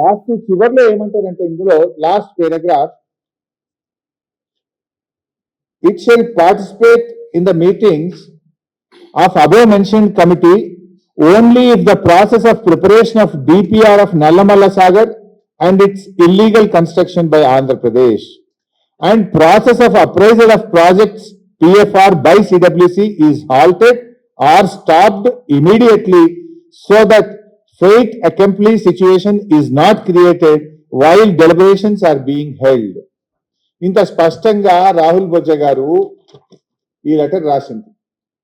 Last చివర్లో ఏమంటారంటే ఇందులో last paragraph it shall participate in the meetings of above mentioned committee only if the process of preparation of DPR of Nallamalla Sagar and its illegal construction by Andhra Pradesh and process of appraisal of projects PFR by CWC is halted or stopped immediately so that fate accomplished situation is not created while deliberations are being held. ఇంత స్పష్టంగా రాహుల్ బొజ్జ గారు ఈ letter రాసింది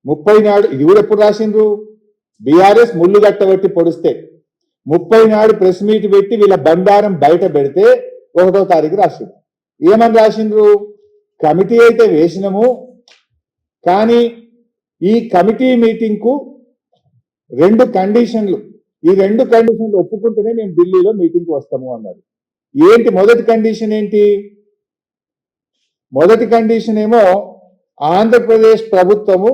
ముప్పై నాడు ఇది కూడా ఎప్పుడు రాసిండ్రు? బీఆర్ఎస్ ముళ్ళు గట్టబెట్టి పొడిస్తే. ముప్పై నాడు ప్రెస్ మీట్ పెట్టి వీళ్ళ బండారం బయట పెడితే ఒకటో తారీఖు రాసిండు ఏమని రాసిండ్రు? కమిటీ అయితే వేసినము కానీ ఈ కమిటీ మీటింగ్కు రెండు కండిషన్లు ఈ రెండు కండిషన్లు ఒప్పుకుంటేనే మేము ఢిల్లీలో మీటింగ్కి వస్తాము అన్నారు. ఏంటి మొదటి కండిషన్ ఏంటి? మొదటి కండిషన్ ఏమో ఆంధ్రప్రదేశ్ ప్రభుత్వము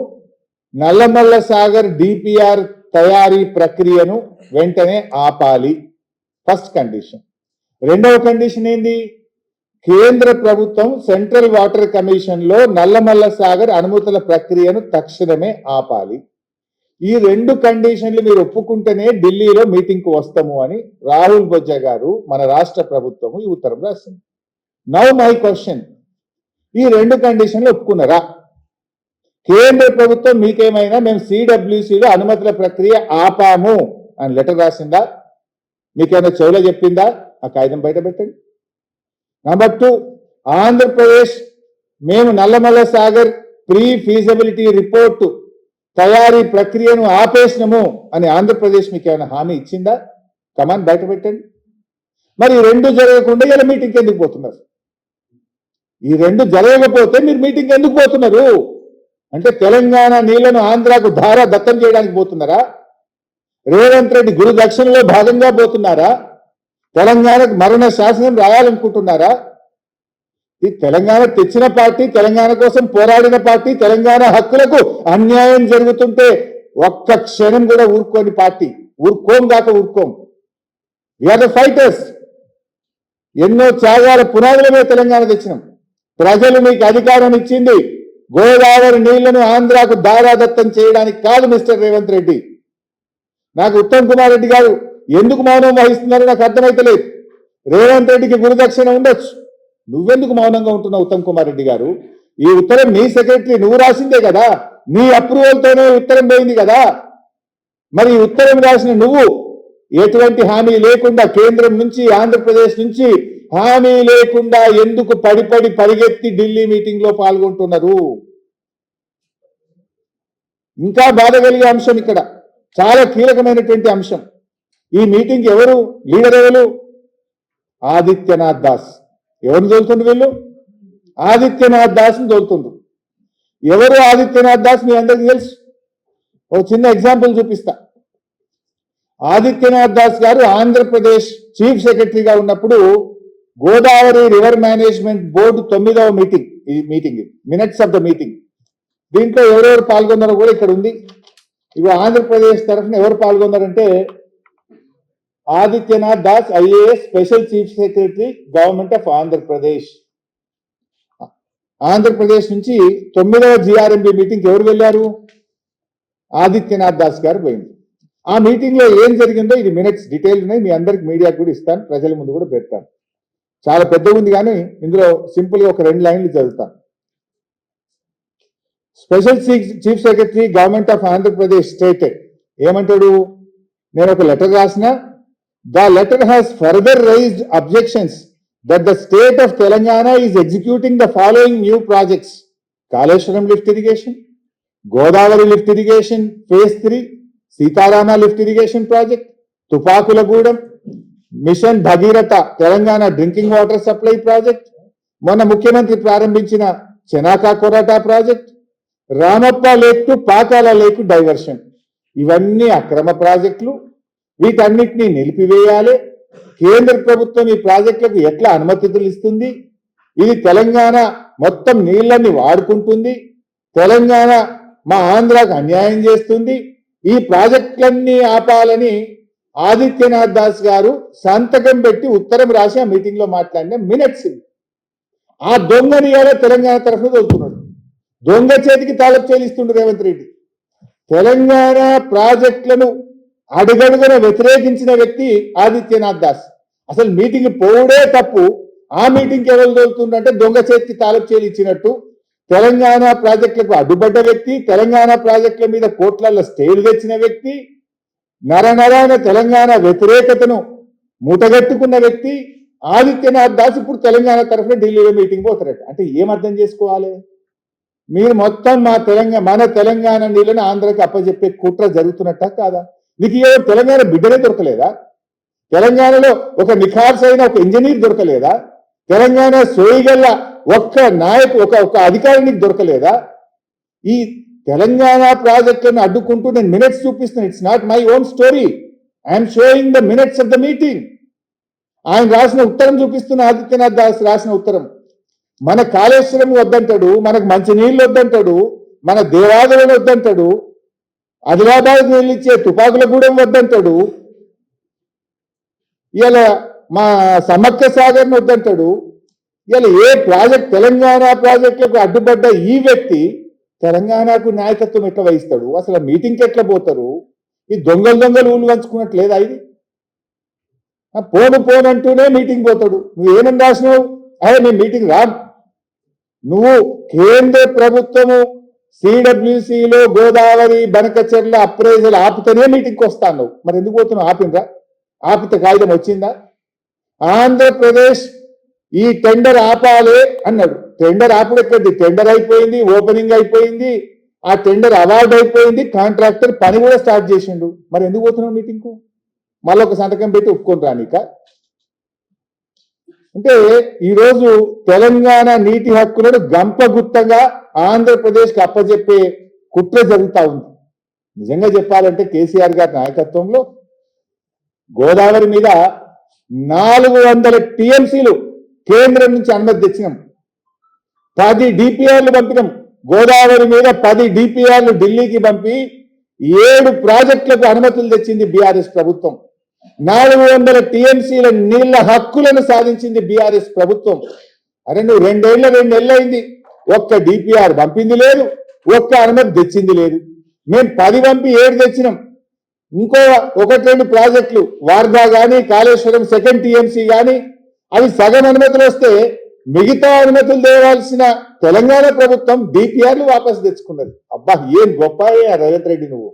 నల్లమల్ల సాగర్ డిపిఆర్ తయారీ ప్రక్రియను వెంటనే ఆపాలి. ఫస్ట్ కండిషన్ రెండవ కండిషన్ ఏంది? కేంద్ర ప్రభుత్వం సెంట్రల్ వాటర్ కమిషన్లో నల్లమల్ల సాగర్ అనుమతుల ప్రక్రియను తక్షణమే ఆపాలి. ఈ రెండు కండిషన్లు మీరు ఒప్పుకుంటేనే ఢిల్లీలో మీటింగ్కు వస్తాము అని రాహుల్ బొజ్జ గారు మన రాష్ట్ర ప్రభుత్వము ఈ ఉత్తరం రాసింది. నౌ మై క్వశ్చన్ ఈ రెండు కండిషన్లు ఒప్పుకున్నారా? కేంద్ర ప్రభుత్వం మీకేమైనా మేము సిడబ్ల్యూసిలో అనుమతుల ప్రక్రియ ఆపాము అని లెటర్ రాసిందా? మీకేమైనా చెవులో చెప్పిందా? ఆ కాగితం బయట పెట్టండి. నంబర్ టూ ఆంధ్రప్రదేశ్ మేము Nallamalla Sagar pre feasibility report తయారీ ప్రక్రియను ఆపేసినము అని ఆంధ్రప్రదేశ్ మీకు ఏమైనా హామీ ఇచ్చిందా? కమాన్ బయట పెట్టండి. మరి ఈ రెండు జరగకుండా ఇలా మీటింగ్కి ఎందుకు పోతున్నారు? ఈ రెండు జరగకపోతే మీరు మీటింగ్ ఎందుకు పోతున్నారు? అంటే తెలంగాణ నీళ్ళను ఆంధ్రాకు ధార దత్తం చేయడానికి పోతున్నారా? రేవంత్ రెడ్డి గురు దక్షిణలో భాగంగా పోతున్నారా? తెలంగాణకు మరణ శాసనం రాయాలనుకుంటున్నారా? ఈ తెలంగాణ తెచ్చిన పార్టీ తెలంగాణ కోసం పోరాడిన పార్టీ తెలంగాణ హక్కులకు అన్యాయం జరుగుతుంటే ఒక్క క్షణం కూడా ఊరుకోని పార్టీ. ఊరుకోం కాక ఊరుకోం. వీఆర్ ద ఫైటర్స్ ఎన్నో త్యాగాల పునాదులమే తెలంగాణ తెచ్చినాం. ప్రజలు మీకు అధికారం ఇచ్చింది. గోదావరి నీళ్ళను ఆంధ్రాకు దారాదత్తం చేయడానికి కాదు మిస్టర్ రేవంత్ రెడ్డి. నాకు ఉత్తమ్ కుమార్ రెడ్డి గారు ఎందుకు మౌనం వహిస్తున్నారో నాకు అర్థమైతలేదు. రేవంత్ రెడ్డికి గురుదక్షిణ ఉండొచ్చు. నువ్వెందుకు మౌనంగా ఉంటున్నావు ఉత్తమ్ కుమార్ రెడ్డి గారు? ఈ ఉత్తరం నీ సెక్రటరీ నువ్వు రాసిందే కదా? నీ అప్రూవల్తోనే ఉత్తరం పోయింది కదా? మరి ఈ ఉత్తరం రాసిన నువ్వు ఎటువంటి హామీ లేకుండా కేంద్రం నుంచి ఆంధ్రప్రదేశ్ నుంచి హామీ లేకుండా ఎందుకు పడిపడి పరిగెత్తి ఢిల్లీ మీటింగ్లో పాల్గొంటున్నారు? ఇంకా బాధ కలిగే అంశం ఇక్కడ. చాలా కీలకమైనటువంటి అంశం. ఈ మీటింగ్ ఎవరు? లీడర్ ఎవరు? ఆదిత్యనాథ్ దాస్. ఎవరిని తోలుతుండ్రు వీళ్ళు? ఆదిత్యనాథ్ దాస్ని తోలుతుండ్రు. ఎవరు ఆదిత్యనాథ్ దాస్? మీ అందరికి తెలుసు. ఒక చిన్న ఎగ్జాంపుల్ చూపిస్తా. ఆదిత్యనాథ్ దాస్ గారు ఆంధ్రప్రదేశ్ చీఫ్ సెక్రటరీగా ఉన్నప్పుడు గోదావరి రివర్ మేనేజ్మెంట్ బోర్డు తొమ్మిదవ మీటింగ్ ఈ meeting minutes of the meeting. దీంట్లో ఎవరెవరు పాల్గొన్నారో కూడా ఇక్కడ ఉంది. ఇవి ఆంధ్రప్రదేశ్ తరఫున ఎవరు పాల్గొన్నారంటే Adityanath Das IAS special chief secretary government of Andhra Pradesh Andhra Pradesh నుంచి తొమ్మిదవ జిఆర్ఎంబి మీటింగ్ ఎవరు వెళ్ళారు? ఆదిత్యనాథ్ దాస్ గారు పోయింది. ఆ మీటింగ్లో ఏం జరిగిందో ఇది మినిట్స్ డీటెయిల్ ఉన్నాయి. మీ అందరికి మీడియా కూడా ఇస్తాను. ప్రజల ముందు కూడా పెడతాను. చాలా పెద్దగా ఉంది కానీ ఇందులో సింపుల్గా ఒక రెండు లైన్లు చదువుతాను special chief secretary government of Andhra Pradesh state ఏమంటాడు? నేను ఒక లెటర్ రాసిన the letter has further raised objections that the state of Telangana is executing the following new projects Kaleshwaram lift irrigation Godavari lift irrigation phase three Sitarama lift irrigation project Tupakulagudem mission Bhagiratha Telangana drinking water supply project మొన్న ముఖ్యమంత్రి ప్రారంభించిన Chanaka Korata project Ramappa lake to Pakala lake diversion ఇవన్నీ అక్రమ ప్రాజెక్టులు వీటన్నిటినీ నిలిపివేయాలి. కేంద్ర ప్రభుత్వం ఈ ప్రాజెక్టులకు ఎట్లా అనుమతులు ఇస్తుంది? ఇది తెలంగాణ మొత్తం నీళ్ళని వాడుకుంటుంది. తెలంగాణ మా ఆంధ్రాకు అన్యాయం చేస్తుంది. ఈ ప్రాజెక్టులన్నీ ఆపాలని ఆదిత్యనాథ్ దాస్ గారు సంతకం పెట్టి ఉత్తరం రాసి ఆ మీటింగ్లో మాట్లాడిన మినిట్స్ ఆ దొంగని ఎలా తెలంగాణ తరఫున దొరుకుతున్నాడు దొంగ చేతికి తాళపు చేలిస్తుండు రేవంత్ రెడ్డి. తెలంగాణ ప్రాజెక్టులను అడుగడుగున వ్యతిరేకించిన వ్యక్తి ఆదిత్యనాథ్ దాస్. అసలు మీటింగ్ పోవుడే తప్పు. ఆ మీటింగ్కి ఎవరు దొరుకుతుందంటే దొంగ చేతికి తాళపు చేలు ఇచ్చినట్టు తెలంగాణ ప్రాజెక్టులకు అడ్డుపడ్డ వ్యక్తి తెలంగాణ ప్రాజెక్టుల మీద కోట్లలో స్టేలు తెచ్చిన వ్యక్తి నరనరాన తెలంగాణ వ్యతిరేకతను మూటగట్టుకున్న వ్యక్తి ఆదిత్యనాథ్ దాస్ ఇప్పుడు తెలంగాణ తరఫున ఢిల్లీలో మీటింగ్ పోతారట. అంటే ఏం అర్థం చేసుకోవాలి? మీరు మొత్తం మా తెలంగాణ మన తెలంగాణ నీళ్ళని ఆంధ్రకి అప్పచెప్పే కుట్ర జరుగుతున్నట్ట కాదా? నీకు ఎవరు తెలంగాణ బిడ్డనే దొరకలేదా? తెలంగాణలో ఒక నిఖార్స్ అయిన ఒక ఇంజనీర్ దొరకలేదా? తెలంగాణ సోయిగల్ల ఒక్క నాయకు ఒక ఒక అధికారి నీకు దొరకలేదా? ఈ తెలంగాణ ప్రాజెక్టును అడ్డుకుంటూ నేను మినిట్స్ చూపిస్తాను it's not my own story I'm showing the minutes of the meeting ఆయన రాసిన ఉత్తరం చూపిస్తున్న ఆదిత్యనాథ్ దాస్ రాసిన ఉత్తరం. మన కాళేశ్వరం వద్దంటాడు మనకు మంచి నీళ్ళు వద్దంటాడు మన దేవాలయం వద్దంటాడు ఆదిలాబాద్ వెళ్ళిచ్చే ఇచ్చే తుపాకుల గూడెం వద్దంటాడు. ఇలా మా సమ్మక్క సాగర్ని వద్దంటాడు. ఇలా ఏ ప్రాజెక్ట్ తెలంగాణ ప్రాజెక్టులకు అడ్డుపడ్డ ఈ వ్యక్తి తెలంగాణకు నాయకత్వం ఎట్లా వహిస్తాడు? అసలు మీటింగ్కి ఎట్లా పోతారు? ఈ దొంగలు దొంగలు ఊళ్ళు పంచుకున్నట్లేదా ఇది? పోను పోనంటూనే మీటింగ్ పోతాడు. నువ్వు ఏమని రాసినావు? అదే నీ మీటింగ్ రా. నువ్వు కేంద్ర ప్రభుత్వము సిడబ్ల్యూసిలో గోదావరి బనకచెర్ల అప్రైజల్ ఆపితేనే మీటింగ్కి వస్తాను. మరి ఎందుకు పోతున్నావు? ఆపిండ్రా? ఆపితే కాగితం వచ్చిందా? ఆంధ్రప్రదేశ్ ఈ టెండర్ ఆపాలి అన్నాడు. టెండర్ ఆపుడు టెండర్ అయిపోయింది ఓపెనింగ్ అయిపోయింది ఆ టెండర్ అవార్డు అయిపోయింది కాంట్రాక్టర్ పని కూడా స్టార్ట్ చేసిండు. మరి ఎందుకు పోతున్నావు మీటింగ్కు? మళ్ళీ ఒక సంతకం పెట్టి ఒప్పుకొని రానిక అంటే ఈరోజు తెలంగాణ నీటి హక్కులను గంపగుత్తగా ఆంధ్రప్రదేశ్కి అప్పజెప్పే కుట్ర జరుగుతూ ఉంది. నిజంగా చెప్పాలంటే కేసీఆర్ గారి నాయకత్వంలో గోదావరి మీద నాలుగు వందల టీఎంసీలు కేంద్రం నుంచి అనుమతి తెచ్చినాం. పది డిపిఆర్లు పంపినాం. గోదావరి మీద పది డిపిఆర్లు ఢిల్లీకి పంపి ఏడు ప్రాజెక్టులకు అనుమతులు తెచ్చింది బీఆర్ఎస్ ప్రభుత్వం. నాలుగు వందల టీఎంసీల నీళ్ళ హక్కులను సాధించింది బీఆర్ఎస్ ప్రభుత్వం. అరే నువ్వు రెండేళ్ళ రెండేళ్ళయింది ఒక్క డిపిఆర్ పంపింది లేదు. ఒక్క అనుమతి తెచ్చింది లేదు. మేము పది పంపి ఏడు తెచ్చినాం. ఇంకో ఒకటి రెండు ప్రాజెక్టులు వార్దా కానీ కాళేశ్వరం సెకండ్ టీఎంసీ కానీ అవి సగం అనుమతులు వస్తే మిగతా అనుమతులు తేవాల్సిన తెలంగాణ ప్రభుత్వం డిపిఆర్లు వాపసు తెచ్చుకున్నది. అబ్బా ఏం గొప్ప రేవంత్ రెడ్డి నువ్వు.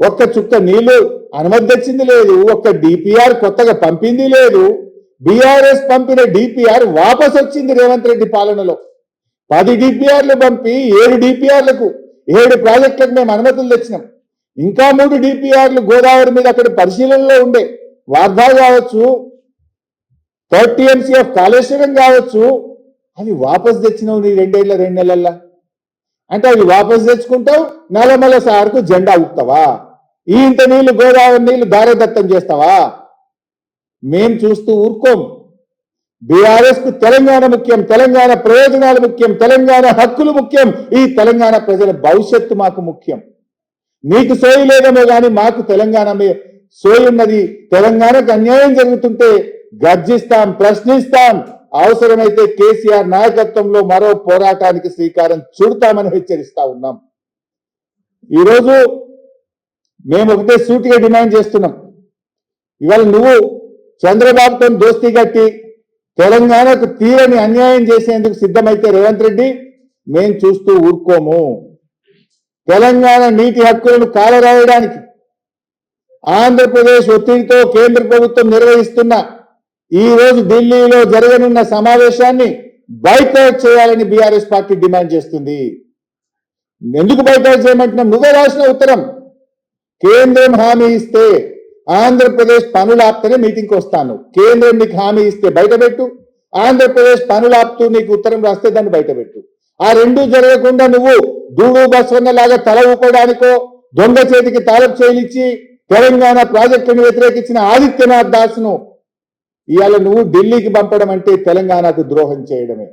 ఒక్క చుక్క నీళ్ళు అనుమతి తెచ్చింది లేదు ఒక్క డిపిఆర్ కొత్తగా పంపింది లేదు. బీఆర్ఎస్ పంపిన డిపిఆర్ వాపస్ వచ్చింది రేవంత్ రెడ్డి పాలనలో. పది డిపిఆర్లు పంపి ఏడు డిపిఆర్లకు ఏడు ప్రాజెక్టులకు మేము అనుమతులు తెచ్చినాం. ఇంకా మూడు డిపిఆర్లు గోదావరి మీద అక్కడ పరిశీలనలో ఉండే వార్ధా కావచ్చు థర్డ్ టీఎంసీ ఆఫ్ కాళేశ్వరం కావచ్చు అవి వాపస్ తెచ్చినావు నీ రెండేళ్ళ రెండు నెలల్లో. అంటే అవి వాపస్ తెచ్చుకుంటావు నలమల సార్కు జెండా ఉక్తవా ఇంత నీళ్ళు గోదావరి నీళ్ళు దారదత్తం చేస్తావా? మేం చూస్తూ ఊరుకోం. బీఆర్ఎస్కు తెలంగాణ ముఖ్యం తెలంగాణ ప్రయోజనాలు ముఖ్యం తెలంగాణ హక్కులు ముఖ్యం. ఈ తెలంగాణ ప్రజల భవిష్యత్తు మాకు ముఖ్యం. నీకు సోయి లేదేమో గాని మాకు తెలంగాణ సోయి ఉన్నది. తెలంగాణకు అన్యాయం జరుగుతుంటే గర్జిస్తాం ప్రశ్నిస్తాం. అవసరమైతే కేసీఆర్ నాయకత్వంలో మరో పోరాటానికి శ్రీకారం చుడతామని హెచ్చరిస్తా ఉన్నాం. ఈరోజు మేము ఒకటే సూటిగా డిమాండ్ చేస్తున్నాం. ఇవాళ నువ్వు చంద్రబాబుతో దోస్తీ కట్టి తెలంగాణకు తీరని అన్యాయం చేసేందుకు సిద్ధమైతే రేవంత్ రెడ్డి మేం చూస్తూ ఊరుకోము. తెలంగాణ నీటి హక్కులను కాలరాయడానికి ఆంధ్రప్రదేశ్ ఒత్తిడితో కేంద్ర ప్రభుత్వం నిర్వహిస్తున్న ఈ రోజు ఢిల్లీలో జరగనున్న సమావేశాన్ని బైకౌట్ చేయాలని బీఆర్ఎస్ పార్టీ డిమాండ్ చేస్తుంది. ఎందుకు బైకౌట్ చేయమంటున్నాం? నువ్వే రాసిన ఉత్తరం. కేంద్రం హామీ ఇస్తే ఆంధ్రప్రదేశ్ పనులు ఆపితేనే మీటింగ్కి వస్తాను. కేంద్రం నీకు హామీ ఇస్తే బయటపెట్టు ఆంధ్రప్రదేశ్ పనులు ఆపుతూ నీకు ఉత్తరం రాస్తే దాన్ని బయటపెట్టు ఆ రెండు జరగకుండా నువ్వు దూడు బస్వన్న లాగా తల ఊపడానికో దొంగ చేతికి తాళపు చేయనిచ్చి తెలంగాణ ప్రాజెక్టును వ్యతిరేకించిన ఆదిత్యనాథ్ దాస్ను ఇవాళ నువ్వు ఢిల్లీకి పంపడం అంటే తెలంగాణకు ద్రోహం చేయడమే.